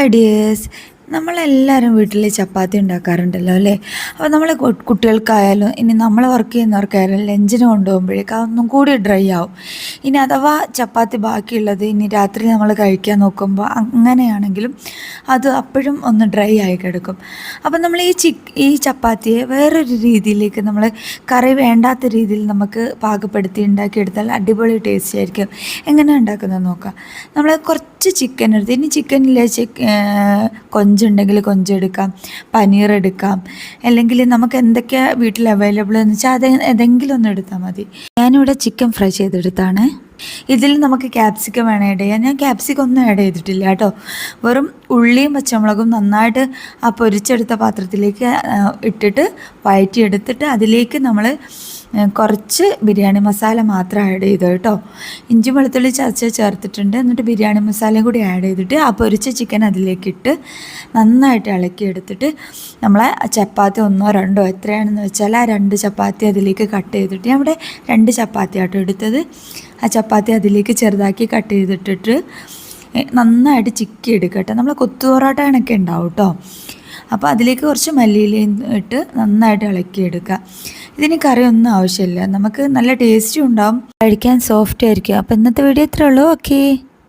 ഐഡിയേഴ്സ് നമ്മളെല്ലാവരും വീട്ടിൽ ചപ്പാത്തി ഉണ്ടാക്കാറുണ്ടല്ലോ അല്ലേ? അപ്പോൾ നമ്മൾ കുട്ടികൾക്കായാലും ഇനി നമ്മൾ വർക്ക് ചെയ്യുന്നവർക്കായാലും ലഞ്ചിന് കൊണ്ടുപോകുമ്പോഴേക്കും അതൊന്നും കൂടി ഡ്രൈ ആവും. ഇനി അഥവാ ചപ്പാത്തി ബാക്കിയുള്ളത് ഇനി രാത്രി നമ്മൾ കഴിക്കാൻ നോക്കുമ്പോൾ അങ്ങനെയാണെങ്കിലും അത് അപ്പോഴും ഒന്ന് ഡ്രൈ ആയി കിടക്കും. അപ്പോൾ നമ്മൾ ഈ ചിക്ക് ഈ ചപ്പാത്തിയെ വേറൊരു രീതിയിലേക്ക് നമ്മൾ കറി വേണ്ടാത്ത രീതിയിൽ നമുക്ക് പാകപ്പെടുത്തി ഉണ്ടാക്കിയെടുത്താൽ അടിപൊളി ടേസ്റ്റ് ആയിരിക്കും. എങ്ങനെ ഉണ്ടാക്കുന്നത് നോക്കാം. നമ്മൾ കുറച്ച് ചിക്കൻ എടുത്ത് ഇനി ചിക്കനിലെ ചിക്ക് കൊഞ്ചുണ്ടെങ്കിൽ കൊഞ്ചെടുക്കാം പനീർ എടുക്കാം അല്ലെങ്കിൽ നമുക്ക് എന്തൊക്കെയാ വീട്ടിൽ അവൈലബിൾ എന്ന് വെച്ചാൽ അത് ഏതെങ്കിലും ഒന്ന് എടുത്താൽ മതി. ഞാനിവിടെ ചിക്കൻ ഫ്രൈ ചെയ്തെടുത്താണ്. ഇതിൽ നമുക്ക് ക്യാപ്സിക്കം വേണം ആഡ് ചെയ്യാൻ. ഞാൻ ക്യാപ്സിക്കം ഒന്നും ആഡ് ചെയ്തിട്ടില്ല കേട്ടോ. വെറും ഉള്ളിയും പച്ചമുളകും നന്നായിട്ട് ആ പൊരിച്ചെടുത്ത പാത്രത്തിലേക്ക് ഇട്ടിട്ട് വഴറ്റിയെടുത്തിട്ട് അതിലേക്ക് നമ്മൾ കുറച്ച് ബിരിയാണി മസാല മാത്രം ആഡ് ചെയ്തു കേട്ടോ. ഇഞ്ചി വെളുത്തുള്ളി ചതച്ച് ചേർത്തിട്ടുണ്ട്. എന്നിട്ട് ബിരിയാണി മസാലയും കൂടി ആഡ് ചെയ്തിട്ട് ആ പൊരിച്ച ചിക്കൻ അതിലേക്കിട്ട് നന്നായിട്ട് ഇളക്കിയെടുത്തിട്ട് നമ്മളെ ചപ്പാത്തി ഒന്നോ രണ്ടോ എത്രയാണെന്ന് വെച്ചാൽ ആ രണ്ട് ചപ്പാത്തി അതിലേക്ക് കട്ട് ചെയ്തിട്ട് ഞാൻ രണ്ട് ചപ്പാത്തി ആട്ടോ എടുത്തത്. ആ ചപ്പാത്തി അതിലേക്ക് ചെറുതാക്കി കട്ട് ചെയ്തിട്ടിട്ട് നന്നായിട്ട് ചിക്കി എടുക്കട്ടെ നമ്മൾ കൊത്തു പൊറോട്ട കണക്കെ ഉണ്ടാവും കേട്ടോ. അപ്പോൾ അതിലേക്ക് കുറച്ച് മല്ലിയിലയും ഇട്ട് നന്നായിട്ട് ഇളക്കിയെടുക്കുക ഇതിന് കറിയൊന്നും ആവശ്യമില്ല. നമുക്ക് നല്ല ടേസ്റ്റും ഉണ്ടാവും. കഴിക്കാൻ സോഫ്റ്റ് ആയിരിക്കും. അപ്പോൾ ഇന്നത്തെ വീഡിയോ ഇത്രേ ഉള്ളൂ. ഓക്കേ